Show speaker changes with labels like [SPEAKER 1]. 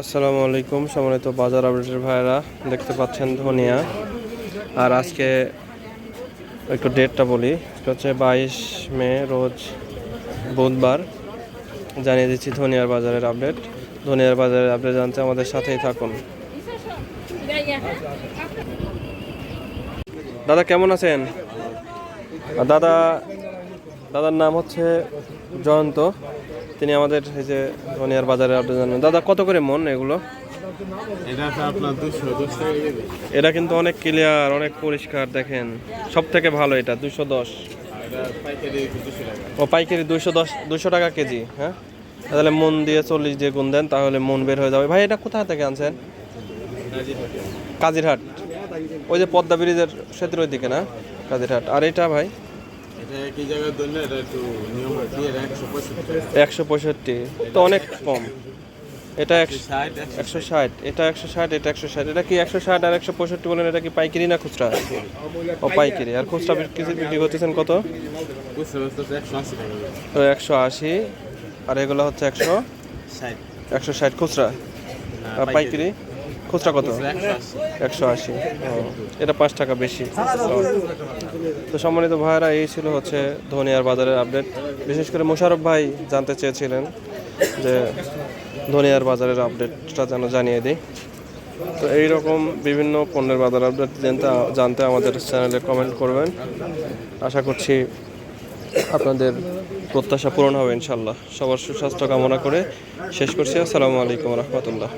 [SPEAKER 1] আসসালামু আলাইকুম, সম্মানিত বাজার আপডেটের ভাইরা দেখতে পাচ্ছেন ধনিয়া। আর আজকে একটু ডেটটা বলি হচ্ছে বাইশ মে, রোজ বুধবার। জানিয়ে দিচ্ছি ধনিয়ার বাজারের আপডেট। ধনিয়ার বাজারের আপডেট জানতে আমাদের সাথেই থাকুন। দাদা, কেমন আছেন? দাদা দাদার নাম হচ্ছে জয়ন্ত। তিনি আমাদের এই যে ধনিয়ার বাজারে আপডেট জানান। দাদা কত করে মন এগুলো?
[SPEAKER 2] এটা
[SPEAKER 1] কিন্তু অনেক ক্লিয়ার অনেক পরিষ্কার দেখেন। সব থেকে ভালো এটা দুশো দশ। ও পাইকারি দুশো দশ দুশো টাকা কেজি হ্যাঁ? তাহলে মন দিয়ে চল্লিশ দিয়ে গুণ দেন তাহলে মন বের হয়ে যাবে। ভাই এটা কোথা থেকে আনছেন? কাজিরহাট। ওই যে পদ্মা ব্রিজের সেতুর ওই দিকে না? কাজিরহাট। আর এটা ভাই?
[SPEAKER 2] একশো পঁয়ষট্টি।
[SPEAKER 1] তো অনেক কম। এটা একশো
[SPEAKER 2] ষাট
[SPEAKER 1] এটা একশো ষাট এটা একশো ষাট। এটা কি একশো ষাট আর একশো পঁয়ষট্টি বলেন এটা কি পাইকারি না খুচরা? ও পাইকারি। আর খুচরা বিক্রি করতেছেন কত?
[SPEAKER 2] একশো আশি
[SPEAKER 1] তো একশো আশি। আর এগুলো হচ্ছে একশো একশো ষাট খুচরা। পাইকারি? খুচরা কত?
[SPEAKER 2] একশো আশি।
[SPEAKER 1] এটা পাঁচ টাকা বেশি। তো সম্মানিত ভাইরা এই ছিল হচ্ছে ধনিয়ার বাজারের আপডেট। বিশেষ করে মোশারফ ভাই জানতে চেয়েছিলেন যে ধনিয়ার বাজারের আপডেটটা যেন জানিয়ে দিই। তো এইরকম বিভিন্ন পণ্যের বাজার আপডেট জানতে জানতে আমাদের চ্যানেলে কমেন্ট করবেন। আশা করছি আপনাদের প্রত্যাশা পূরণ হবে ইনশাল্লাহ। সবার সুস্বাস্থ্য কামনা করে শেষ করছি। আসসালামু আলাইকুম রহমতুল্লাহ।